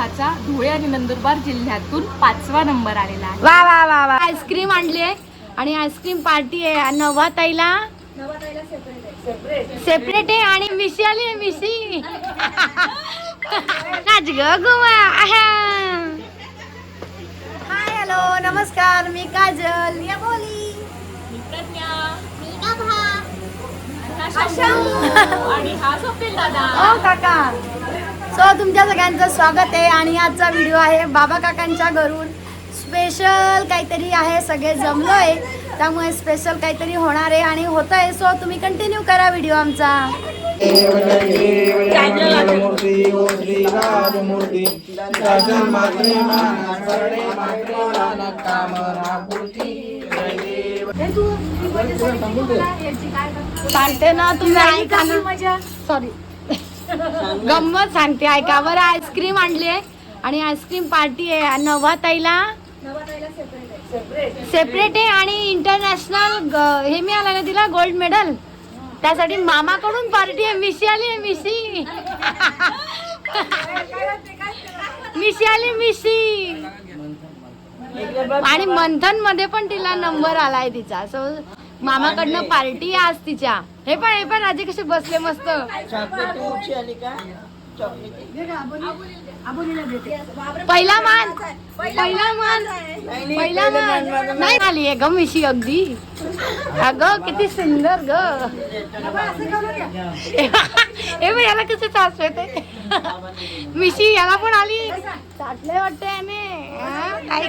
नभाचा धुळे आणि नंदुरबार जिल्ह्यातून पाचवा नंबर आलेला आहे. वा वा वा वा. आईस्क्रीम आणली आहे आणि आईस्क्रीम पार्टी आहे. आणि नवा ताईला? सेपरेट आहे आणि मिशी आली आहे मिशी. नाच ग गुवा. Hi hello. नमस्कार. मी काजल. या बोली आणि हा स्वप्नील दादा. हो काका. सो तुमच्या सगळ्यांचं स्वागत आहे आणि आजचा व्हिडिओ आहे बाबा काकांच्या घरून. स्पेशल काहीतरी आहे सगळे जमलो आहे त्यामुळे स्पेशल काहीतरी होणार आहे आणि होत आहे सो तुम्ही कंटिन्यू करा व्हिडिओ आमचा. सांगते ना तुम्ही सॉरी गंमत सांगते ऐका. बरं आईस्क्रीम आणली आहे आणि आईस्क्रीम पार्टी आहे. नवा ताईला सेपरेट आहे. आणि इंटरनॅशनल हे मिळालं ना तिला गोल्ड मेडल त्यासाठी मामाकडून पार्टी आहे. मिशी आली आहे मिशी. मिशी आली मिशी. आणि मंथनमध्ये पण तिला नंबर आलाय तिचा. सो मामाकडनं पार्टी आज तिच्या. हे पण हे पण राजे कसे बसले मस्त. पहिला मान. पहिला मान. पहिला मान. नाही आली आहे ग मिशी अगदी. अगं किती सुंदर ग. हे बघ याला कसं सासू येते मिशी याला पण आली. चाटले वाटते याने. हा, काय?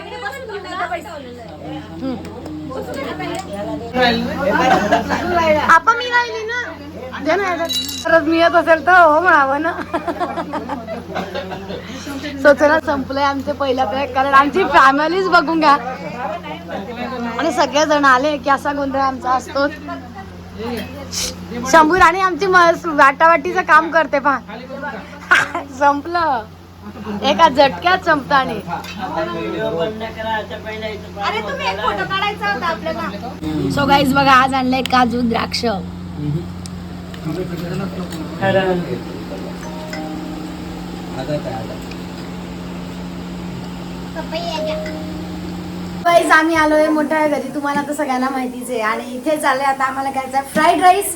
आपण मी राहिली ना? खरंच मिळत असेल तर हो म्हणावं ना. सो चला संपलंय आमचे पहिला पॅक कारण आमची फॅमिलीच बघून घ्या. आणि सगळे जण आले की असा गोंधळ आमचा असतो. शंभू राणी आमची वाटावाटीचं काम करते पहा. संपलं. एका झटक्यात संपताने सो गाईज बघा आज आणलंय काजू द्राक्ष. आम्ही आलोय मोठ्या घरी. तुम्हाला तर सगळ्यांना माहितीच आहे. आणि इथे चाललंय आता आम्हाला करायचं फ्राईड राईस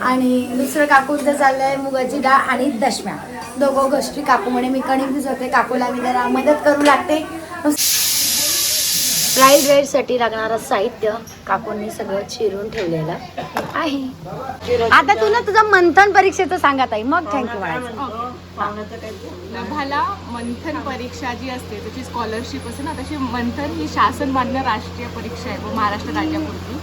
आणि दुसरं काकूंचं चाललंय मुगाची डाळ आणि दशम्या. दोघं गोष्टी काकू म्हणे मी कणिक भिजवते काकूला मी जरा मदत करू लागते. फ्राईड राईससाठी लागणारं साहित्य काकूंनी सगळं चिरून ठेवलेलं आहे. आता तू ना तुझं मंथन परीक्षेचं सांगत आहे मग थँक्यू म्हणायचं नभाला मंथन परीक्षा जी असते त्याची स्कॉलरशिप असते ना तशी मंथन ही शासन मान्य राष्ट्रीय परीक्षा आहे व महाराष्ट्र राज्यापुरती.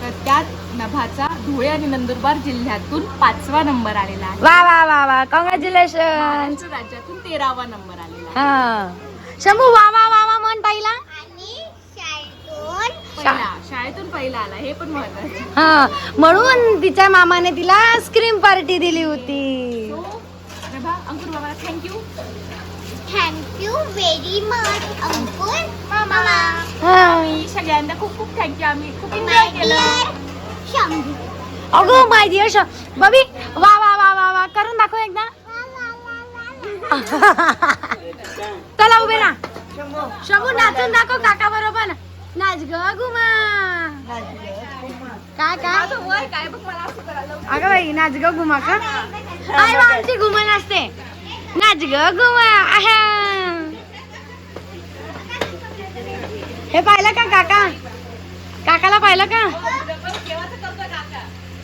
तर त्यात नभाचा धुळे आणि नंदुरबार जिल्ह्यातून पाचवा नंबर आलेला आहे. वा वा वा वा. कॉंग्रॅच्युलेशन महाराष्ट्र राज्यातून तेरावा नंबर आलेला आहे. हा. शंभू वा वा वा वा म्हण ताईला पहिला. शाळेतून पहिला आला हे पण महत्वाचं हा. म्हणून तिच्या मामाने तिला आईस्क्रीम पार्टी दिली होती नभा अंकुर बाबाला thank you Thank you very much, Uncle. Mama. हा. मी सगळ्यांना खूप खूप थँक्यू आम्ही खूप My एन्जॉय केलं. dear Shambhu. अगो माय डिअर बबी वा वा वा वा वा करून दाखव एकदा. चला उभे ना शंभू. नाचून दाखव काका बरोबर. नाच ग गुमा. काय काय? अगं बाई नाच ग गुमा का? आमची गुमा नाचते. नाच ग गुमा हे पाहिलं का काका? काकाला पाहिलं का?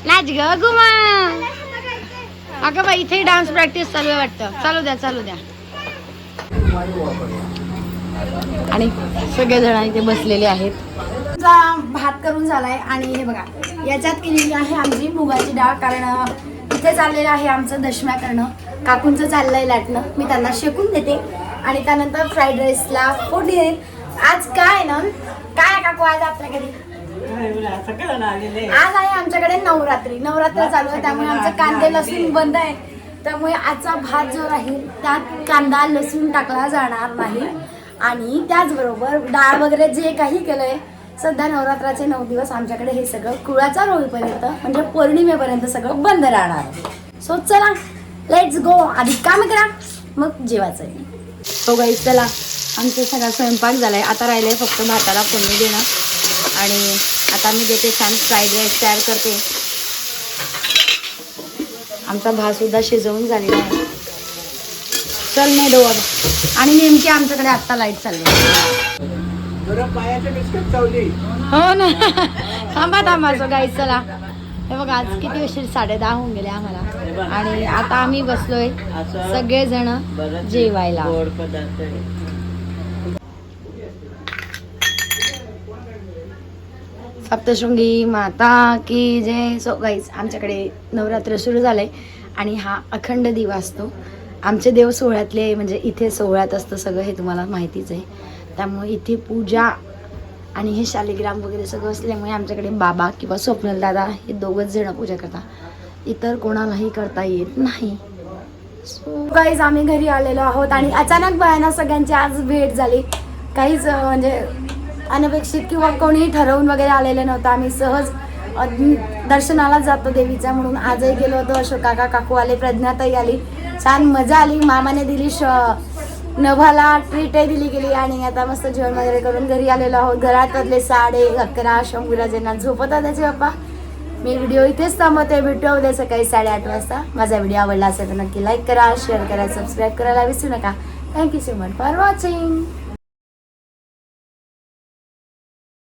नाच ग गुमा अगं बाई इथे डान्स प्रॅक्टिस चालू आहे वाटतं. चालू द्या चालू द्या. आणि सगळे जण इथे बसलेले आहेत. भात करून झालाय आणि हे बघा याच्यात केलेली आहे आमची मुगाची डाळ कारण इथे चाललेलं आहे आमचं दशम्या करणं. काकूंचं चाललंय लाटणं. मी त्यांना शेकून देते. आणि त्यानंतर फ्राईड राईसला फोडणी देईल आज काय ना? काय काकू आज आपल्याकडे आज आहे आमच्याकडे नवरात्री. नवरात्र चालू आहे त्यामुळे आमचं कांदे लसूण बंद आहे. त्यामुळे आजचा भात जो राहील त्यात कांदा लसूण टाकला जाणार नाही. आणि त्याचबरोबर डाळ वगैरे जे काही केलंय सध्या नवरात्राचे नऊ दिवस आमच्याकडे हे सगळं कुळाचा रोळीपर्यंत म्हणजे पौर्णिमेपर्यंत सगळं बंद राहणार सो चला लेट्स गो आधी काम करा मग जेवायचं तो गाईस चला. आमचा सगळा स्वयंपाक झालाय. आता राहिलंय फक्त भाताला फोडणी देणं. आणि आता मी देते छान फ्राईड राईस तयार करते. आमचा भात सुद्धा शिजवून झालेला आहे. चल नाही डोअर आणि नेमकी आमच्याकडे आत्ता लाइट चालली हो ना. थांबा थांबा सो गाईस चला. हे बघा आज किती उशीर? साडे दहा होऊन गेले आम्हाला. आणि आता आम्ही बसलोय सगळेजण जेवायला. सप्तशृंगी माता की जय. सो गाईज आमच्याकडे नवरात्र सुरू झालंय आणि हा अखंड दिवा असतो. आमचे देव सोहळ्यातले म्हणजे इथे सोहळ्यात असतं सगळं हे तुम्हाला माहितीच आहे. त्यामुळे इथे पूजा आणि हे शालिग्राम वगैरे सगळं असल्यामुळे आमच्याकडे बाबा किंवा स्वप्नल दादा हे दोघंच जण पूजा करतात. इतर कोणालाही करता येत नाही. सो गाईज आम्ही घरी आलेलो आहोत आणि अचानक बायांना सगळ्यांची आज भेट झाली. काहीच म्हणजे अनपेक्षित किंवा कोणीही ठरवून वगैरे आलेलं नव्हतं. आम्ही सहज दर्शनाला जातो देवीचा म्हणून. आजही गेलो होतो अशोक काका काकू आले प्रज्ञाताई आली. छान मजा आली. मामाने दिली श नभाला ट्रीटही दिली गेली आणि आता मस्त जेवण वगैरे करून घरी आलेलो आहोत. घरातले साडे अकरा शंभूराजेंना झोपत त्याचे बाप्पा मी व्हिडिओ इथेच थांबवते. भेटू उद्या सकाळी साडेआठ वाजता. माझा व्हिडिओ आवडला असेल तर नक्की लाईक करा शेअर करा सबस्क्राईब करायला विसरू नका. Thank you so much for watching